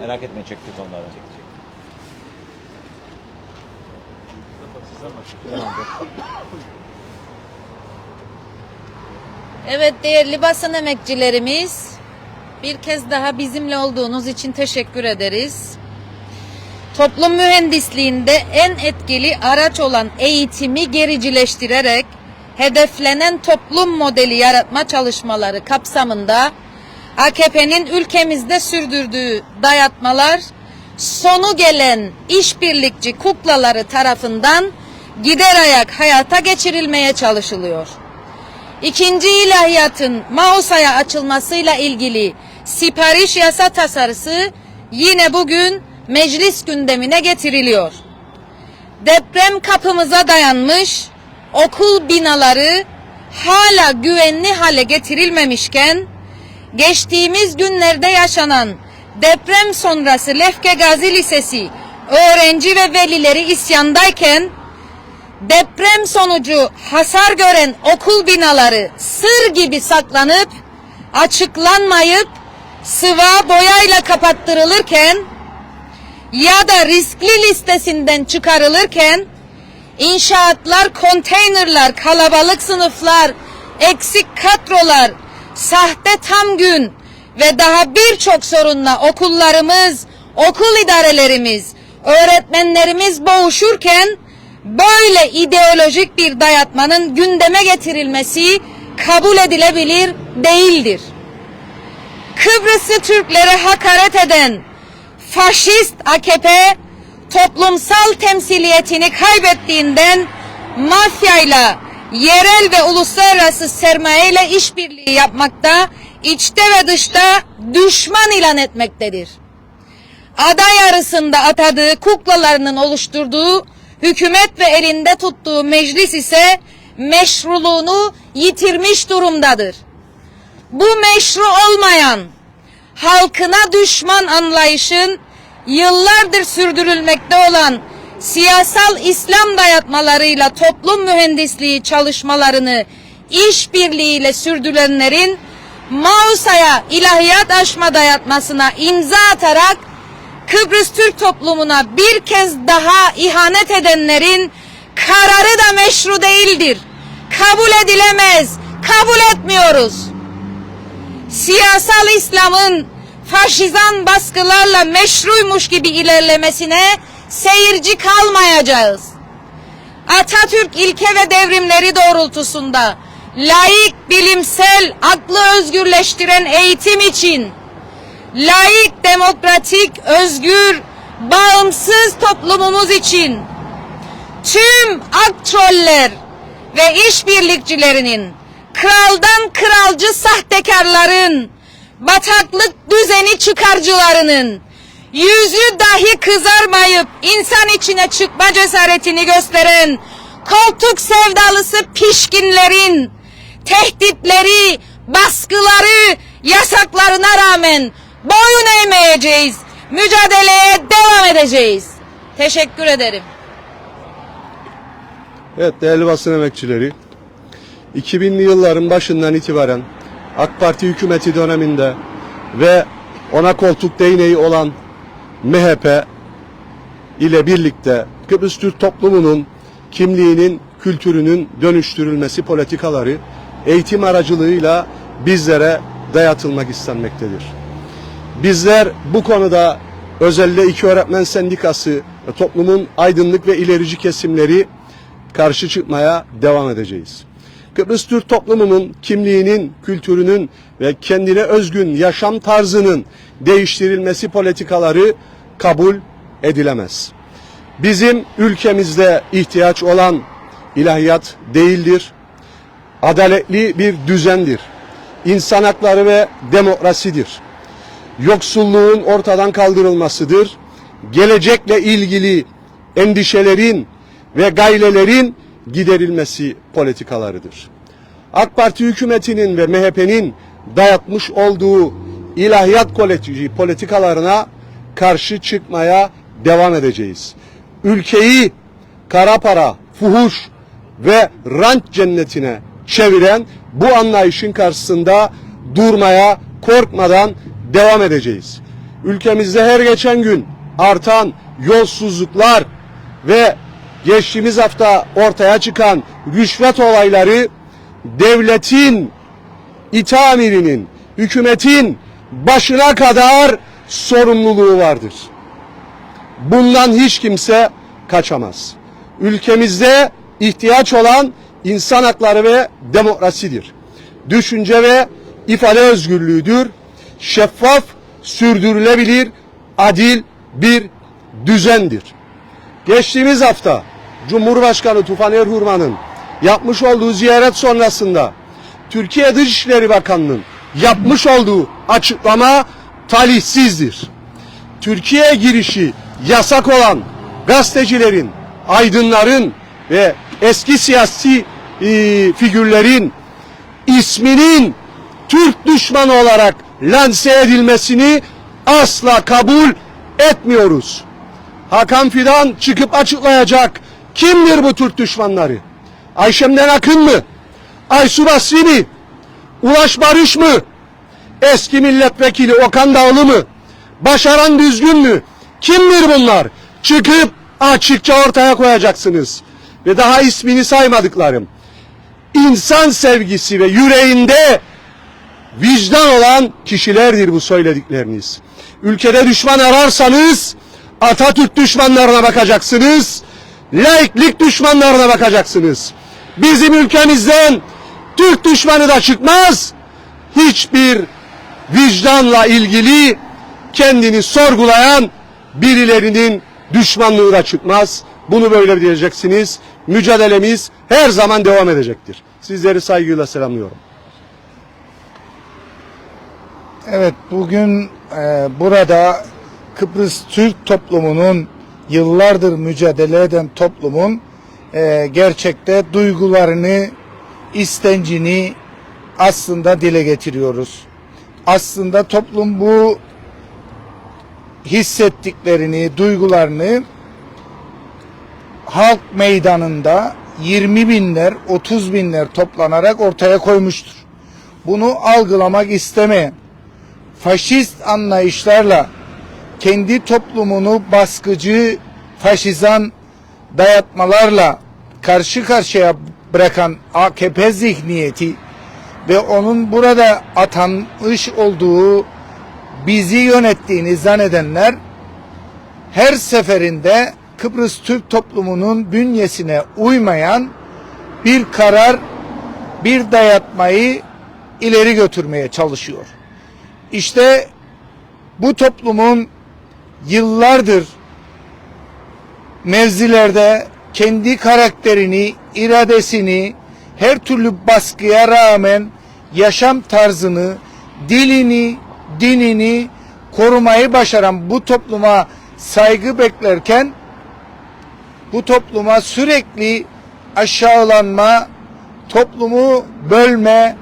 Merak etme çektik onları. Evet değerli basın emekçilerimiz bir kez daha bizimle olduğunuz için teşekkür ederiz. Toplum mühendisliğinde en etkili araç olan eğitimi gericileştirerek hedeflenen toplum modeli yaratma çalışmaları kapsamında AKP'nin ülkemizde sürdürdüğü dayatmalar sonu gelen işbirlikçi kuklaları tarafından gider ayak hayata geçirilmeye çalışılıyor. İkinci ilahiyatın Mausa'ya açılmasıyla ilgili sipariş yasa tasarısı yine bugün meclis gündemine getiriliyor. Deprem kapımıza dayanmış, okul binaları hala güvenli hale getirilmemişken, geçtiğimiz günlerde yaşanan deprem sonrası Lefke Gazi Lisesi öğrenci ve velileri isyandayken, deprem sonucu hasar gören okul binaları sır gibi saklanıp açıklanmayıp sıva boyayla kapattırılırken ya da riskli listesinden çıkarılırken inşaatlar, konteynerlar, kalabalık sınıflar, eksik kadrolar, sahte tam gün ve daha birçok sorunla okullarımız, okul idarelerimiz, öğretmenlerimiz boğuşurken böyle ideolojik bir dayatmanın gündeme getirilmesi kabul edilebilir değildir. Kıbrıslı Türklere hakaret eden faşist AKP toplumsal temsiliyetini kaybettiğinden mafyayla yerel ve uluslararası sermayeyle işbirliği yapmakta, içte ve dışta düşman ilan etmektedir. Aday arasında atadığı kuklalarının oluşturduğu hükümet ve elinde tuttuğu meclis ise meşruluğunu yitirmiş durumdadır. Bu meşru olmayan halkına düşman anlayışın yıllardır sürdürülmekte olan siyasal İslam dayatmalarıyla toplum mühendisliği çalışmalarını işbirliğiyle sürdürenlerin Mausa'ya ilahiyat aşma dayatmasına imza atarak Kıbrıs Türk toplumuna bir kez daha ihanet edenlerin kararı da meşru değildir. Kabul edilemez. Kabul etmiyoruz. Siyasal İslam'ın faşizan baskılarla meşruymuş gibi ilerlemesine seyirci kalmayacağız. Atatürk ilke ve devrimleri doğrultusunda laik, bilimsel, aklı özgürleştiren eğitim için laik, demokratik, özgür, bağımsız toplumumuz için tüm aktroller ve işbirlikçilerinin kraldan kralcı sahtekarların bataklık düzeni çıkarcılarının yüzü dahi kızarmayıp insan içine çıkma cesaretini gösteren koltuk sevdalısı pişkinlerin tehditleri, baskıları, yasaklarına rağmen boyun eğmeyeceğiz. Mücadeleye devam edeceğiz. Teşekkür ederim. Evet değerli basın emekçileri, 2000'li yılların başından itibaren AK Parti hükümeti döneminde ve ona koltuk değneği olan MHP ile birlikte Kıbrıs Türk toplumunun kimliğinin, kültürünün dönüştürülmesi politikaları eğitim aracılığıyla bizlere dayatılmak istenmektedir. Bizler bu konuda özellikle iki öğretmen sendikası toplumun aydınlık ve ilerici kesimleri karşı çıkmaya devam edeceğiz. Kıbrıs Türk toplumunun kimliğinin, kültürünün ve kendine özgün yaşam tarzının değiştirilmesi politikaları kabul edilemez. Bizim ülkemizde ihtiyaç olan ilahiyat değildir, adaletli bir düzendir. İnsan hakları ve demokrasidir. Yoksulluğun ortadan kaldırılmasıdır. Gelecekle ilgili endişelerin ve gaylelerin giderilmesi politikalarıdır. AK Parti hükümetinin ve MHP'nin dayatmış olduğu ilahiyat koleji politikalarına karşı çıkmaya devam edeceğiz. Ülkeyi kara para, fuhuş ve rant cennetine çeviren bu anlayışın karşısında durmaya korkmadan devam edeceğiz. ülkemizde her geçen gün artan yolsuzluklar ve geçtiğimiz hafta ortaya çıkan rüşvet olayları devletin itamirinin, hükümetin başına kadar sorumluluğu vardır. Bundan hiç kimse kaçamaz. Ülkemizde ihtiyaç olan insan hakları ve demokrasidir. Düşünce ve ifade özgürlüğüdür. Şeffaf, sürdürülebilir, adil bir düzendir. Geçtiğimiz hafta Cumhurbaşkanı Tufan Erhurman'ın yapmış olduğu ziyaret sonrasında Türkiye Dışişleri Bakanı'nın yapmış olduğu açıklama talihsizdir. Türkiye'ye girişi yasak olan gazetecilerin, aydınların ve eski siyasi e, figürlerin isminin Türk düşmanı olarak lanse edilmesini asla kabul etmiyoruz. Hakan Fidan çıkıp açıklayacak. Kimdir bu Türk düşmanları? Ayşemden Akın mı? Aysu Basri mi? Ulaş Barış mı? Eski milletvekili Okan Dağlı mı? Başaran Düzgün mü? Kimdir bunlar? Çıkıp açıkça ortaya koyacaksınız. Ve daha ismini saymadıklarım. İnsan sevgisi ve yüreğinde vicdan olan kişilerdir bu söyledikleriniz. Ülkede düşman ararsanız Atatürk düşmanlarına bakacaksınız. Laiklik düşmanlarına bakacaksınız. Bizim ülkemizden Türk düşmanı da çıkmaz. Hiçbir vicdanla ilgili kendini sorgulayan birilerinin düşmanlığı da çıkmaz. Bunu böyle bileceksiniz. Mücadelemiz her zaman devam edecektir. Sizleri saygıyla selamlıyorum. Evet bugün e, burada Kıbrıs Türk toplumunun yıllardır mücadele eden toplumun e, gerçekte duygularını, istencini aslında dile getiriyoruz. Aslında toplum bu hissettiklerini, duygularını halk meydanında 20 binler, 30 binler toplanarak ortaya koymuştur. Bunu algılamak istemeyen, faşist anlayışlarla kendi toplumunu baskıcı, faşizan dayatmalarla karşı karşıya bırakan AKP zihniyeti ve onun burada atanmış olduğu bizi yönettiğini zannedenler her seferinde Kıbrıs Türk toplumunun bünyesine uymayan bir karar, bir dayatmayı ileri götürmeye çalışıyor. İşte bu toplumun yıllardır mevzilerde kendi karakterini, iradesini her türlü baskıya rağmen yaşam tarzını, dilini, dinini korumayı başaran bu topluma saygı beklerken bu topluma sürekli aşağılanma, toplumu bölme,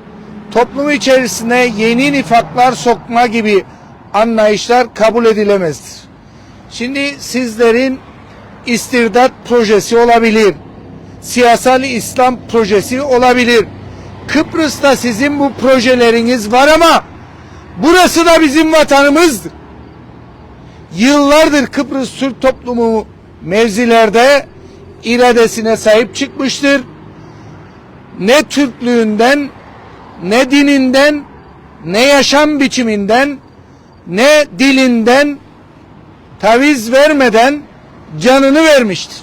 toplum içerisine yeni nifaklar sokma gibi anlayışlar kabul edilemezdir. Şimdi sizlerin istirdat projesi olabilir. Siyasal İslam projesi olabilir. Kıbrıs'ta sizin bu projeleriniz var ama burası da bizim vatanımızdır. Yıllardır Kıbrıs Türk toplumu mevzilerde iradesine sahip çıkmıştır. Ne Türklüğünden, ne dininden, ne yaşam biçiminden, ne dilinden taviz vermeden canını vermiştir.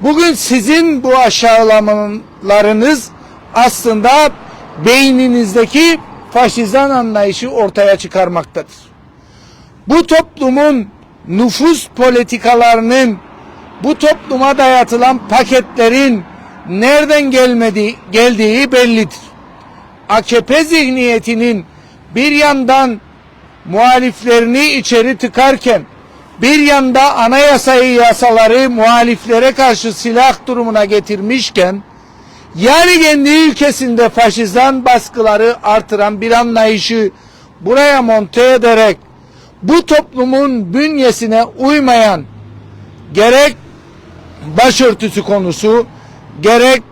Bugün sizin bu aşağılamalarınız aslında beyninizdeki faşizan anlayışı ortaya çıkarmaktadır. Bu toplumun nüfus politikalarının bu topluma dayatılan paketlerin nereden gelmedi, geldiği bellidir. AKP zihniyetinin bir yandan muhaliflerini içeri tıkarken bir yanda anayasayı yasaları muhaliflere karşı silah durumuna getirmişken yani kendi ülkesinde faşizan baskıları artıran bir anlayışı buraya monte ederek bu toplumun bünyesine uymayan gerek başörtüsü konusu, gerek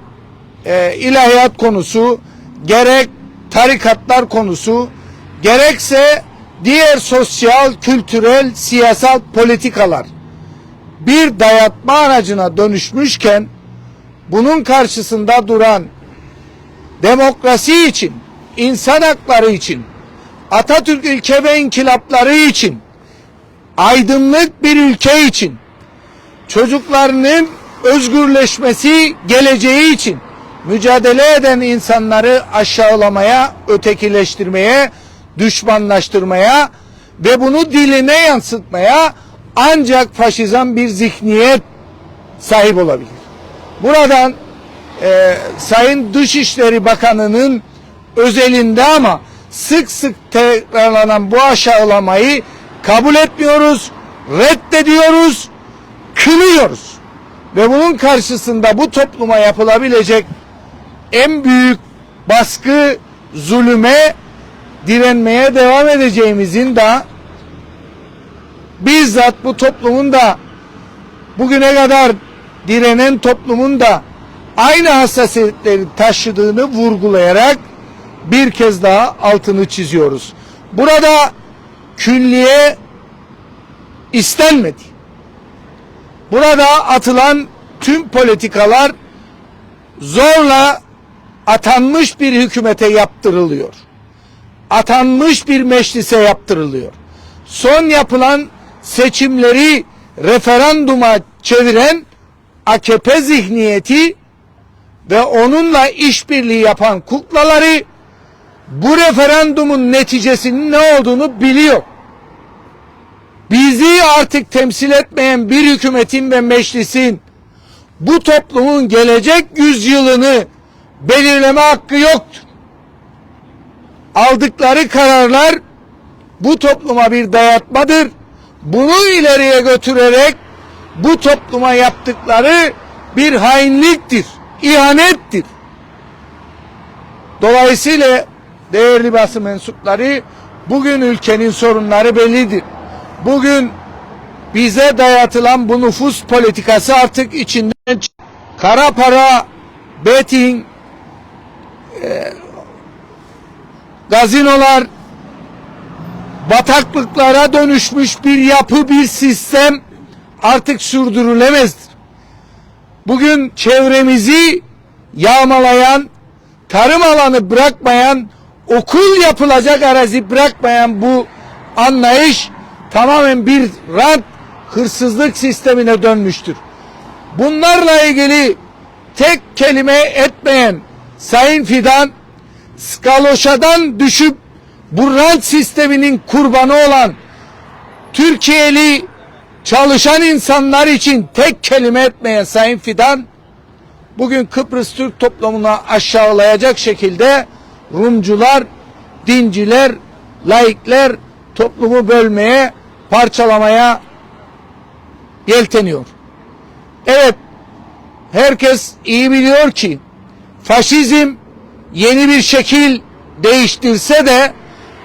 e, ilahiyat konusu, gerek tarikatlar konusu, gerekse diğer sosyal, kültürel, siyasal politikalar bir dayatma aracına dönüşmüşken bunun karşısında duran demokrasi için, insan hakları için, Atatürk ilke ve inkılapları için, aydınlık bir ülke için, çocuklarının özgürleşmesi geleceği için mücadele eden insanları aşağılamaya, ötekileştirmeye, düşmanlaştırmaya ve bunu diline yansıtmaya ancak faşizan bir zihniyet sahip olabilir. Buradan e, Sayın Dışişleri Bakanı'nın özelinde ama sık sık tekrarlanan bu aşağılamayı kabul etmiyoruz, reddediyoruz, kınıyoruz. Ve bunun karşısında bu topluma yapılabilecek en büyük baskı, zulüme direnmeye devam edeceğimizin de bizzat bu toplumun da bugüne kadar direnen toplumun da aynı hassasiyetleri taşıdığını vurgulayarak bir kez daha altını çiziyoruz. Burada külliye istenmedi. Burada atılan tüm politikalar zorla atanmış bir hükümete yaptırılıyor. Atanmış bir meclise yaptırılıyor. Son yapılan seçimleri referanduma çeviren AKP zihniyeti ve onunla işbirliği yapan kuklaları bu referandumun neticesinin ne olduğunu biliyor. Bizi artık temsil etmeyen bir hükümetin ve meclisin bu toplumun gelecek yüzyılını belirleme hakkı yoktur. Aldıkları kararlar bu topluma bir dayatmadır. Bunu ileriye götürerek bu topluma yaptıkları bir hainliktir, ihanettir. Dolayısıyla değerli basın mensupları bugün ülkenin sorunları bellidir. Bugün bize dayatılan bu nüfus politikası artık içinden kara para, betting, e, gazinolar, bataklıklara dönüşmüş bir yapı, bir sistem artık sürdürülemezdir. Bugün çevremizi yağmalayan, tarım alanı bırakmayan, okul yapılacak arazi bırakmayan bu anlayış tamamen bir rant hırsızlık sistemine dönmüştür. Bunlarla ilgili tek kelime etmeyen Sayın Fidan skaloşadan düşüp bu rant sisteminin kurbanı olan Türkiye'li çalışan insanlar için tek kelime etmeyen Sayın Fidan bugün Kıbrıs Türk toplumuna aşağılayacak şekilde Rumcular, dinciler, laikler toplumu bölmeye, parçalamaya yelteniyor. Evet, herkes iyi biliyor ki faşizm yeni bir şekil değiştirse de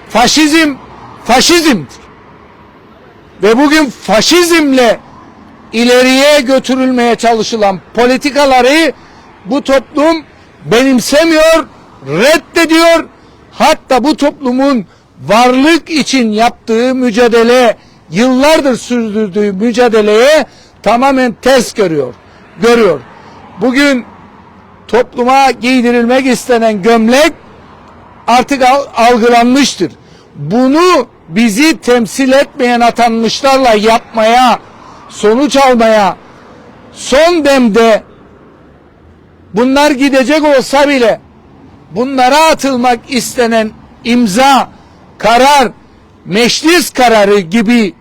faşizm faşizmdir. Ve bugün faşizmle ileriye götürülmeye çalışılan politikaları bu toplum benimsemiyor, reddediyor. Hatta bu toplumun varlık için yaptığı mücadele, yıllardır sürdürdüğü mücadeleye tamamen ters görüyor. Görüyor. Bugün topluma giydirilmek istenen gömlek artık al- algılanmıştır. Bunu bizi temsil etmeyen atanmışlarla yapmaya, sonuç almaya son demde bunlar gidecek olsa bile bunlara atılmak istenen imza, karar, meclis kararı gibi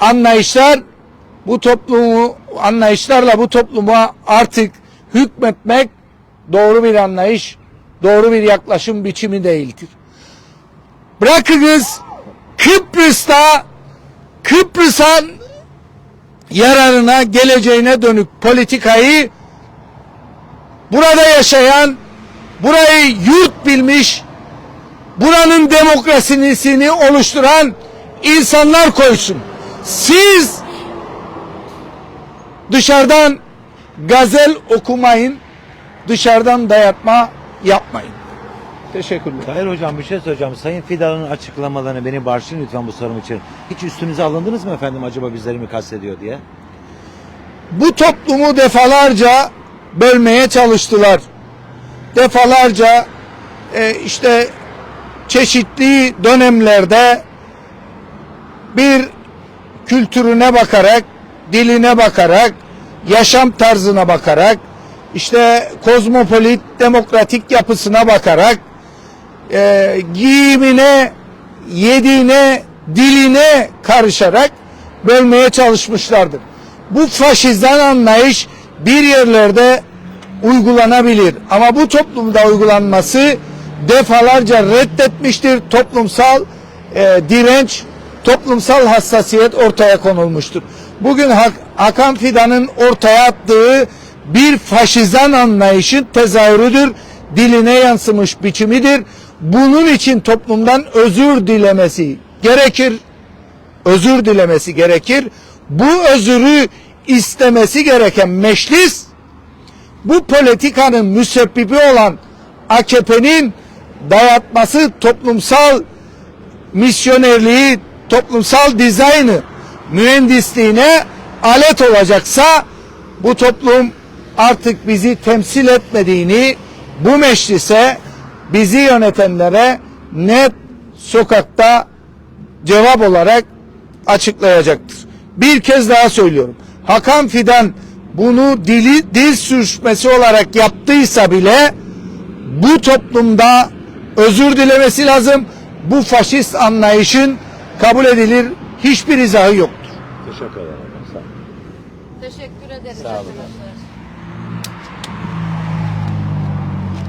anlayışlar bu toplumu anlayışlarla bu topluma artık hükmetmek doğru bir anlayış, doğru bir yaklaşım biçimi değildir. Bırakınız Kıbrıs'ta Kıbrıs'ın yararına geleceğine dönük politikayı burada yaşayan, burayı yurt bilmiş, buranın demokrasisini oluşturan insanlar koysun. Siz dışarıdan gazel okumayın, dışarıdan dayatma yapmayın. Teşekkürler. Tahir Hocam bir şey söyleyeceğim. Sayın Fidan'ın açıklamalarını beni bağışlayın lütfen bu sorum için. Hiç üstünüze alındınız mı efendim acaba bizleri mi kastediyor diye? bu toplumu defalarca bölmeye çalıştılar. Defalarca e, işte çeşitli dönemlerde bir kültürüne bakarak, diline bakarak, yaşam tarzına bakarak, işte kozmopolit, demokratik yapısına bakarak, e, giyimine, yediğine, diline karışarak bölmeye çalışmışlardır. Bu faşizan anlayış bir yerlerde uygulanabilir ama bu toplumda uygulanması defalarca reddetmiştir. Toplumsal e, direnç, toplumsal hassasiyet ortaya konulmuştur. Bugün Hak- Hakan Fidan'ın ortaya attığı bir faşizan anlayışın tezahürüdür. Diline yansımış biçimidir. Bunun için toplumdan özür dilemesi gerekir. Özür dilemesi gerekir. Bu özürü istemesi gereken meclis bu politikanın müsebbibi olan AKP'nin dayatması toplumsal misyonerliği, toplumsal dizaynı, mühendisliğine alet olacaksa bu toplum artık bizi temsil etmediğini bu meclise bizi yönetenlere net sokakta cevap olarak açıklayacaktır. Bir kez daha söylüyorum. Hakan Fidan bunu dili dil sürçmesi olarak yaptıysa bile bu toplumda özür dilemesi lazım. Bu faşist anlayışın kabul edilir hiçbir izahı yoktur. Teşekkür ederim. Sağ olun. Teşekkür ederiz Sağ olun.